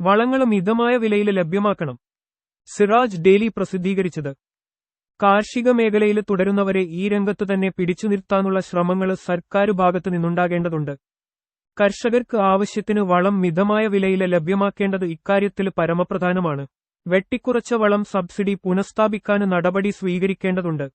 വളങ്ങൾ മിതമായ വിലയിൽ ലഭ്യമാക്കണം. സിറാജ് ഡെയിലി പ്രസിദ്ധീകരിച്ചത്. കാർഷിക മേഖലയിൽ തുടരുന്നവരെ ഈ രംഗത്ത് തന്നെ പിടിച്ചു നിർത്താനുള്ള ശ്രമങ്ങൾ സർക്കാർ ഭാഗത്തു നിന്നുണ്ടാകേണ്ടതുണ്ട്. കർഷകർക്ക് ആവശ്യത്തിന് വളം മിതമായ വിലയിൽ ലഭ്യമാക്കേണ്ടത് ഇക്കാര്യത്തിൽ പരമപ്രധാനമാണ്. വെട്ടിക്കുറച്ച വളം സബ്സിഡി പുനഃസ്ഥാപിക്കാൻ നടപടി സ്വീകരിക്കേണ്ടതുണ്ട്.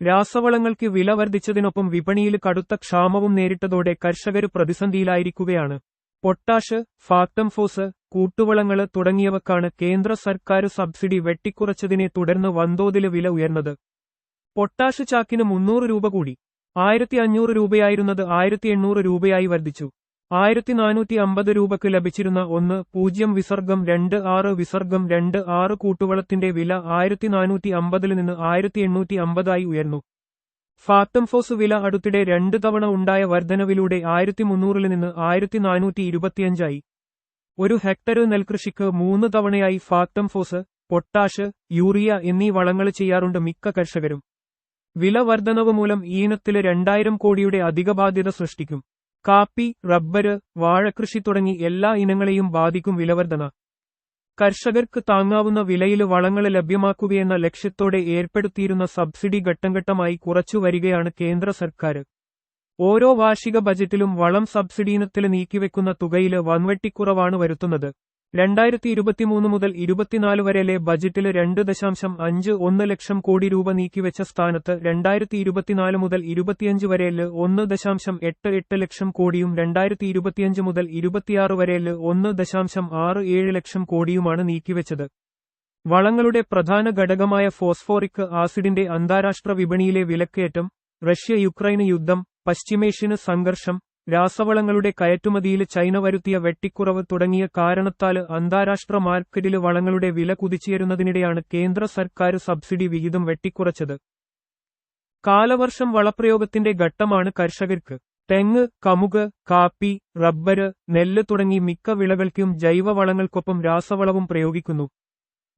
രാസവളങ്ങൾക്ക് വില വർദ്ധിച്ചതിനൊപ്പം വിപണിയിൽ കടുത്ത ക്ഷാമവും നേരിട്ടതോടെ കർഷകർ പ്രതിസന്ധിയിലായിരിക്കുകയാണ്. പൊട്ടാഷ് ഫാക്ടംഫോസ് കൂട്ടുവളങ്ങൾ തുടങ്ങിയവക്കാണ് കേന്ദ്ര സർക്കാർ സബ്സിഡി വെട്ടിക്കുറച്ചതിനെ തുടർന്ന് വൻതോതിൽ വില ഉയർന്നത്. പൊട്ടാഷ് ചാക്കിന് മുന്നൂറ് രൂപ കൂടി. ആയിരത്തി അഞ്ഞൂറ് രൂപയായിരുന്നത് ആയിരത്തി എണ്ണൂറ് രൂപയായി വർദ്ധിച്ചു. ആയിരത്തി നാനൂറ്റി അമ്പത് രൂപയ്ക്ക് ലഭിച്ചിരുന്ന ഒന്ന് പൂജ്യം വിസർഗം രണ്ട് ആറ് വിസർഗം രണ്ട് ആറ് കൂട്ടുവളത്തിന്റെ വില ആയിരത്തി നാനൂറ്റി അമ്പതിൽ നിന്ന് ആയിരത്തി എണ്ണൂറ്റി അമ്പതായി ഉയർന്നു. ഫാത്തംഫോസ് വില അടുത്തിടെ രണ്ട് തവണ ഉണ്ടായ വർധനവിലൂടെ ആയിരത്തി മുന്നൂറിൽ നിന്ന് ആയിരത്തി നാനൂറ്റി ഇരുപത്തിയഞ്ചായി ഒരു ഹെക്ടർ നെൽകൃഷിക്ക് മൂന്ന് തവണയായി ഫാക്ടംഫോസ് പൊട്ടാഷ് യൂറിയ എന്നീ വളങ്ങൾ ചെയ്യാറുണ്ട് മിക്ക കർഷകരും. വില വർധനവ് മൂലം ഈനത്തിൽ രണ്ടായിരം കോടിയുടെ അധിക ബാധ്യത സൃഷ്ടിക്കും. കാപ്പി റബ്ബര് വാഴകൃഷി തുടങ്ങി എല്ലാ ഇനങ്ങളെയും ബാധിക്കും വിലവർധന. കർഷകർക്ക് താങ്ങാവുന്ന വിലയിൽ വളങ്ങൾ ലഭ്യമാക്കുകയെന്ന ലക്ഷ്യത്തോടെ ഏർപ്പെടുത്തിയിരുന്ന സബ്സിഡി ഘട്ടംഘട്ടമായി കുറച്ചു വരികയാണ് കേന്ദ്ര സർക്കാർ ഓരോ വാർഷിക ബജറ്റിലും വളം സബ്സിഡി ഇനത്തിൽ നീക്കിവെക്കുന്ന തുകയിൽ വൻവെട്ടിക്കുറവാണ് വരുത്തുന്നത്. രണ്ടായിരത്തി ഇരുപത്തിമൂന്ന് മുതൽ ഇരുപത്തിനാല് വരെയിലെ ബജറ്റിൽ രണ്ട് ദശാംശം അഞ്ച് ഒന്ന് ലക്ഷം കോടി രൂപ നീക്കിവെച്ച സ്ഥാനത്ത് രണ്ടായിരത്തി ഇരുപത്തിനാല് മുതൽ ഇരുപത്തിയഞ്ച് വരെയിൽ ഒന്ന് ദശാംശം എട്ട് എട്ട് ലക്ഷം കോടിയും രണ്ടായിരത്തി ഇരുപത്തിയഞ്ച് മുതൽ ഇരുപത്തിയാറ് വരെയിൽ ഒന്ന് ദശാംശം ആറ് ഏഴ് ലക്ഷം കോടിയുമാണ് നീക്കിവെച്ചത്. വളങ്ങളുടെ പ്രധാന ഘടകമായ ഫോസ്ഫോറിക് ആസിഡിന്റെ അന്താരാഷ്ട്ര വിപണിയിലെ വിലക്കയറ്റം റഷ്യ യുക്രൈന് യുദ്ധം പശ്ചിമേഷ്യന് സംഘർഷം രാസവളങ്ങളുടെ കയറ്റുമതിയിൽ ചൈന വരുത്തിയ വെട്ടിക്കുറവ് തുടങ്ങിയ കാരണത്താൽ അന്താരാഷ്ട്ര മാർക്കറ്റിൽ വളങ്ങളുടെ വില കുതിച്ചുയരുന്നതിനിടെയാണ് കേന്ദ്ര സർക്കാർ സബ്സിഡി വിഹിതം വെട്ടിക്കുറച്ചത്. കാലവർഷം വളപ്രയോഗത്തിന്റെ ഘട്ടമാണ് കർഷകർക്ക്. തെങ്ങ് കമുക് കാപ്പി റബ്ബര് നെല്ല് തുടങ്ങി മിക്ക വിളകൾക്കും ജൈവവളങ്ങൾക്കൊപ്പം രാസവളവും പ്രയോഗിക്കുന്നു.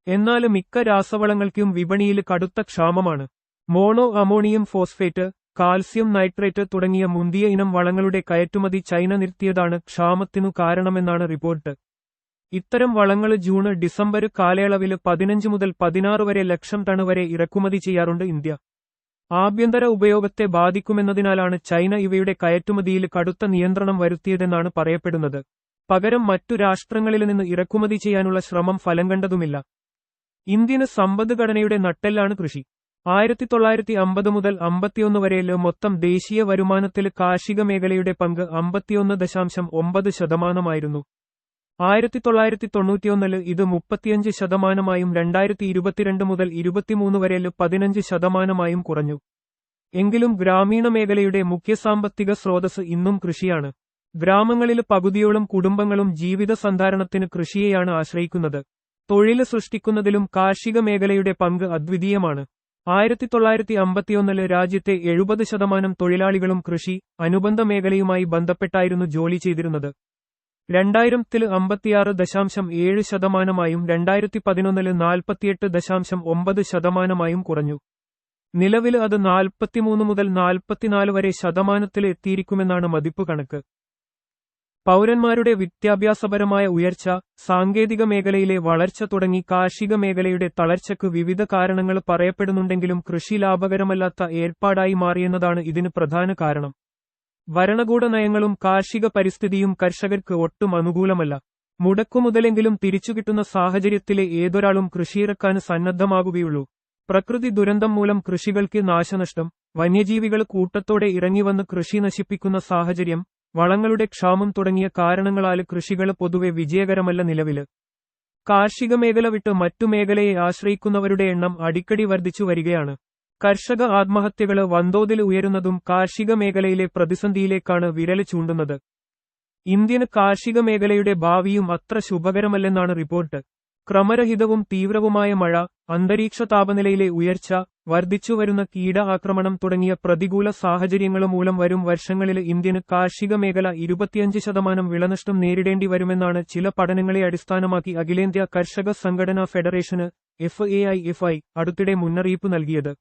എന്നാൽ മിക്ക രാസവളങ്ങൾക്കും വിപണിയിൽ കടുത്ത ക്ഷാമമാണ്. Mono ammonium phosphate calcium nitrate തുടങ്ങിയ മുന്തിയ ഇനം വളങ്ങളുടെ കയറ്റുമതി ചൈന നിർത്തിയതാണ് ക്ഷാമത്തിനു കാരണമെന്നാണ് റിപ്പോർട്ട്. ഇത്തരം വളങ്ങൾ ജൂൺ ഡിസംബർ കാലയളവിൽ പതിനഞ്ച് മുതൽ പതിനാറ് വരെ ലക്ഷം ടൺ വരെ ഇറക്കുമതി ചെയ്യാറുണ്ട് ഇന്ത്യ. ആഭ്യന്തര ഉപയോഗത്തെ ബാധിക്കുമെന്നതിനാലാണ് ചൈന ഇവയുടെ കയറ്റുമതിയിൽ കടുത്ത നിയന്ത്രണം വരുത്തിയതെന്നാണ് പറയപ്പെടുന്നത്. പകരം മറ്റു രാഷ്ട്രങ്ങളിൽ നിന്ന് ഇറക്കുമതി ചെയ്യാനുള്ള ശ്രമം ഫലം കണ്ടതുമില്ല. ഇന്ത്യന് സമ്പദ്ഘടനയുടെ നട്ടെല്ലാണ് കൃഷി. ആയിരത്തി തൊള്ളായിരത്തി അമ്പത് മുതൽ അമ്പത്തിയൊന്ന് വരെയിൽ മൊത്തം ദേശീയ വരുമാനത്തിൽ കാർഷിക മേഖലയുടെ പങ്ക് അമ്പത്തിയൊന്ന് ദശാംശം ഒമ്പത് ശതമാനമായിരുന്നു. ആയിരത്തി തൊള്ളായിരത്തി തൊണ്ണൂറ്റിയൊന്നിൽ ഇത് മുപ്പത്തിയഞ്ച് ശതമാനമായും രണ്ടായിരത്തി ഇരുപത്തിരണ്ട് മുതൽ ഇരുപത്തിമൂന്ന് വരെയിൽ പതിനഞ്ച് ശതമാനമായും കുറഞ്ഞു. എങ്കിലും ഗ്രാമീണ മേഖലയുടെ മുഖ്യ സാമ്പത്തിക സ്രോതസ് ഇന്നും കൃഷിയാണ്. ഗ്രാമങ്ങളിൽ പകുതിയോളം കുടുംബങ്ങളും ജീവിത സന്ധാരണത്തിന് കൃഷിയെയാണ് ആശ്രയിക്കുന്നത്. തൊഴിൽ സൃഷ്ടിക്കുന്നതിലും കാർഷിക മേഖലയുടെ പങ്ക് അദ്വിതീയമാണ്. ആയിരത്തി തൊള്ളായിരത്തി അമ്പത്തിയൊന്നിൽ രാജ്യത്തെ എഴുപത് ശതമാനം തൊഴിലാളികളും കൃഷി അനുബന്ധ മേഖലയുമായി ബന്ധപ്പെട്ടായിരുന്നു ജോലി ചെയ്തിരുന്നത്. രണ്ടായിരത്തിൽ അമ്പത്തിയാറ് ദശാംശം ഏഴ് ശതമാനമായും രണ്ടായിരത്തി പതിനൊന്നിൽ നാൽപ്പത്തിയെട്ട് ദശാംശം ഒമ്പത് ശതമാനമായും കുറഞ്ഞു. നിലവിൽ അത് നാൽപ്പത്തിമൂന്ന് മുതൽ നാൽപ്പത്തിനാല് വരെ ശതമാനത്തിൽ എത്തിയിരിക്കുമെന്നാണ് മതിപ്പ് കണക്ക്. പൗരന്മാരുടെ വിദ്യാഭ്യാസപരമായ ഉയർച്ച സാങ്കേതിക മേഖലയിലെ വളർച്ച തുടങ്ങി കാർഷിക മേഖലയുടെ തളർച്ചയ്ക്ക് വിവിധ കാരണങ്ങൾ പറയപ്പെടുന്നുണ്ടെങ്കിലും കൃഷി ലാഭകരമല്ലാത്ത ഏർപ്പാടായി മാറിയെന്നതാണ് ഇതിന് പ്രധാന കാരണം. ഭരണകൂട നയങ്ങളും കാർഷിക പരിസ്ഥിതിയും കർഷകർക്ക് ഒട്ടും അനുകൂലമല്ല. മുടക്കുമുതലെങ്കിലും തിരിച്ചുകിട്ടുന്ന സാഹചര്യത്തിലെ ഏതൊരാളും കൃഷിയിറക്കാൻ സന്നദ്ധമാകുകയുള്ളൂ. പ്രകൃതി ദുരന്തം മൂലം കൃഷികൾക്ക് നാശനഷ്ടം വന്യജീവികൾ കൂട്ടത്തോടെ ഇറങ്ങിവന്ന് കൃഷി നശിപ്പിക്കുന്ന സാഹചര്യം വളങ്ങളുടെ ക്ഷാമം തുടങ്ങിയ കാരണങ്ങളാൽ കൃഷികൾ പൊതുവെ വിജയകരമല്ല നിലവിൽ. കാർഷിക മേഖല വിട്ട് മറ്റു മേഖലയെ ആശ്രയിക്കുന്നവരുടെ എണ്ണം അടിക്കടി വർദ്ധിച്ചു വരികയാണ്. കർഷക ആത്മഹത്യകൾ വൻതോതിൽ ഉയരുന്നതും കാർഷിക മേഖലയിലെ പ്രതിസന്ധിയിലേക്കാണ് വിരൽ ചൂണ്ടുന്നത്. ഇന്ത്യൻ കാർഷിക മേഖലയുടെ ഭാവിയും അത്ര ശുഭകരമല്ലെന്നാണ് റിപ്പോർട്ട്. ക്രമരഹിതവും തീവ്രവുമായ മഴ അന്തരീക്ഷ താപനിലയിലെ ഉയർച്ച വർദ്ധിച്ചുവരുന്ന കീട ആക്രമണം തുടങ്ങിയ പ്രതികൂല സാഹചര്യങ്ങളും മൂലം വരും വർഷങ്ങളിൽ ഇന്ത്യന് കാർഷിക മേഖല ഇരുപത്തിയഞ്ച് ശതമാനം വിളനഷ്ടം നേരിടേണ്ടി വരുമെന്നാണ് ചില പഠനങ്ങളെ അടിസ്ഥാനമാക്കി അഖിലേന്ത്യാ കർഷക സംഘടനാ ഫെഡറേഷന് F A I F I അടുത്തിടെ മുന്നറിയിപ്പ് നൽകിയത്.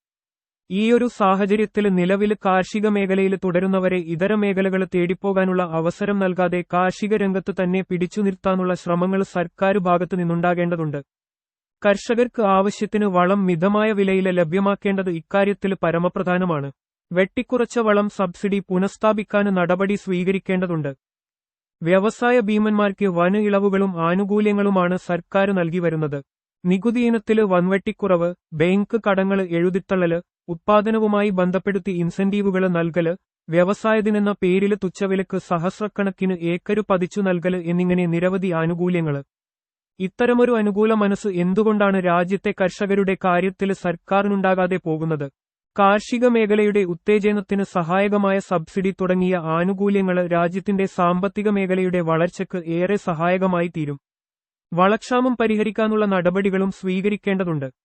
ഈയൊരു സാഹചര്യത്തിൽ നിലവിൽ കാർഷിക മേഖലയിൽ തുടരുന്നവരെ ഇതര മേഖലകൾ തേടിപ്പോകാനുള്ള അവസരം നൽകാതെ കാർഷിക രംഗത്ത് തന്നെ പിടിച്ചു നിർത്താനുള്ള ശ്രമങ്ങൾ സർക്കാർ ഭാഗത്തു നിന്നുണ്ടാകേണ്ടതുണ്ട്. കർഷകർക്ക് ആവശ്യത്തിന് വളം മിതമായ വിലയിൽ ലഭ്യമാക്കേണ്ടത് ഇക്കാര്യത്തിൽ പരമപ്രധാനമാണ്. വെട്ടിക്കുറച്ച വളം സബ്സിഡി പുനഃസ്ഥാപിക്കാൻ നടപടി സ്വീകരിക്കേണ്ടതുണ്ട്. വ്യവസായ ഭീമന്മാർക്ക് വന ഇളവുകളും ആനുകൂല്യങ്ങളുമാണ് സർക്കാർ നൽകി വരുന്നത്. നികുതി ഇനത്തിൽ വൻവെട്ടിക്കുറവ് ബാങ്ക് കടങ്ങൾ എഴുതിത്തള്ളൽ ഉത്പാദനവുമായി ബന്ധപ്പെടുത്തി ഇൻസെന്റീവുകൾ നൽകൽ വ്യവസായത്തിനെന്ന പേരിൽ തുച്ഛവിലക്ക് സഹസ്രക്കണക്കിന് ഏക്കരു പതിച്ചു നൽകൽ എന്നിങ്ങനെ നിരവധി ആനുകൂല്യങ്ങൾ. ഇത്തരമൊരു അനുകൂല മനസ്സ് എന്തുകൊണ്ടാണ് രാജ്യത്തെ കർഷകരുടെ കാര്യത്തിൽ സർക്കാരിനുണ്ടാകാതെ പോകുന്നത്? കാർഷിക മേഖലയുടെ ഉത്തേജനത്തിന് സഹായകമായ സബ്സിഡി തുടങ്ങിയ ആനുകൂല്യങ്ങൾ രാജ്യത്തിന്റെ സാമ്പത്തിക മേഖലയുടെ വളർച്ചയ്ക്ക് ഏറെ സഹായകമായി തീരും. വളക്ഷാമം പരിഹരിക്കാനുള്ള നടപടികളും സ്വീകരിക്കേണ്ടതുണ്ട്.